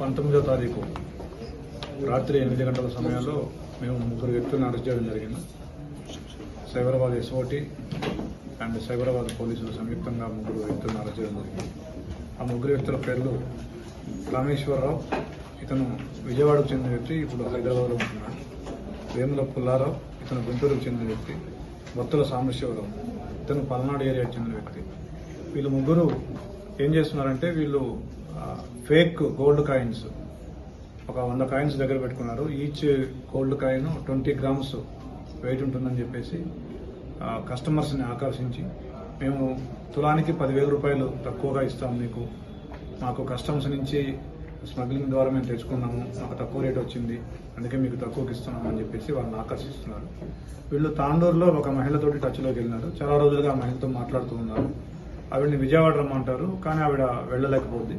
పంతొమ్మిదో తారీఖు రాత్రి ఎనిమిది గంటల సమయంలో మేము ముగ్గురు వ్యక్తులను అరెస్ట్ చేయడం జరిగింది. సైబరాబాద్ ఎస్ఓటి అండ్ సైబరాబాద్ పోలీసులు సంయుక్తంగా ముగ్గురు వ్యక్తులను అరెస్ట్ చేయడం జరిగింది. ఆ ముగ్గురు వ్యక్తుల పేర్లు రామేశ్వరరావు ఇతను విజయవాడకు చెందిన వ్యక్తి ఇప్పుడు హైదరాబాద్లో ఉంటున్నాడు. వేముల పుల్లారావు ఇతను గుంటూరుకు చెందిన వ్యక్తి. భక్తుల సాంబశివరావు ఇతను పల్నాడు ఏరియాకు చెందిన వ్యక్తి. వీళ్ళు ముగ్గురు ఏం చేస్తున్నారంటే వీళ్ళు ఫేక్ గోల్డ్ కాయిన్స్ ఒక వంద కాయిన్స్ దగ్గర పెట్టుకున్నారు. Each gold coin twenty grams weight ఉంటుందని చెప్పేసి కస్టమర్స్ని ఆకర్షించి మేము తులానికి పదివేల రూపాయలు తక్కువగా ఇస్తాం మీకు. మాకు కస్టమ్స్ నుంచి స్మగ్లింగ్ ద్వారా మేము తెచ్చుకున్నాము. మాకు తక్కువ రేట్ వచ్చింది. అందుకే మీకు తక్కువకి ఇస్తున్నాము అని చెప్పేసి వాళ్ళని ఆకర్షిస్తున్నారు. వీళ్ళు తాండూరులో ఒక మహిళతోటి టచ్లోకి వెళ్ళినారు. చాలా రోజులుగా ఆ మహిళతో మాట్లాడుతూ ఉన్నారు. ఆవిడని విజయవాడ రమ్మంటారు కానీ ఆవిడ వెళ్ళలేకపోద్ది.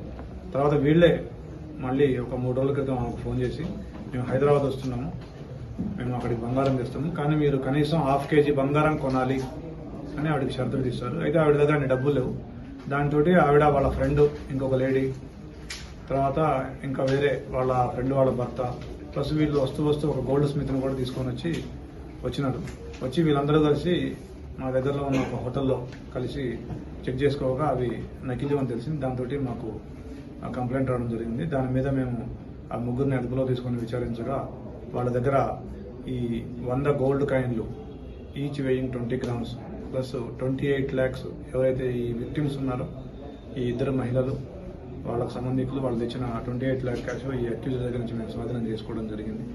తర్వాత వీళ్ళే మళ్ళీ ఒక మూడు రోజుల క్రితం ఆమెకు ఫోన్ చేసి మేము హైదరాబాద్ వస్తున్నాము మేము అక్కడికి బంగారం తెస్తాము కానీ మీరు కనీసం హాఫ్ కేజీ బంగారం కొనాలి అని ఆవిడకి షరతులు తీస్తారు. అయితే ఆవిడ దగ్గర అన్ని డబ్బులు లేవు. దాంతో ఆవిడ వాళ్ళ ఫ్రెండ్ ఇంకొక లేడీ తర్వాత ఇంకా వేరే వాళ్ళ ఫ్రెండ్ వాళ్ళ భర్త ప్లస్ వీళ్ళు వస్తూ వస్తూ ఒక గోల్డ్ స్మిత్ని కూడా తీసుకొని వచ్చి వచ్చినారు. వచ్చి వీళ్ళందరూ కలిసి మా దగ్గరలో ఉన్న ఒక హోటల్లో కలిసి చెక్ చేసుకోగా అవి నకిలీ అని తెలిసింది. దాంతో మాకు ఆ కంప్లైంట్ రావడం జరిగింది. దాని మీద మేము ఆ ముగ్గురిని అదుపులో తీసుకొని విచారించగా వాళ్ళ దగ్గర ఈ వంద గోల్డ్ కాయిన్లు each weighing twenty grams plus twenty eight lakhs ఎవరైతే ఈ విక్టిమ్స్ ఉన్నారో ఈ ఇద్దరు మహిళలు వాళ్ళకి సంబంధికులు వాళ్ళు తెచ్చిన ట్వంటీ ఎయిట్ ల్యాక్ క్యాష్ ఈ అక్యూజ్ దగ్గర నుంచి మేము స్వాధీనం చేసుకోవడం జరిగింది.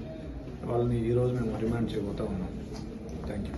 వాళ్ళని ఈరోజు మేము రిమాండ్ చేయబోతా ఉన్నాం. Thank you.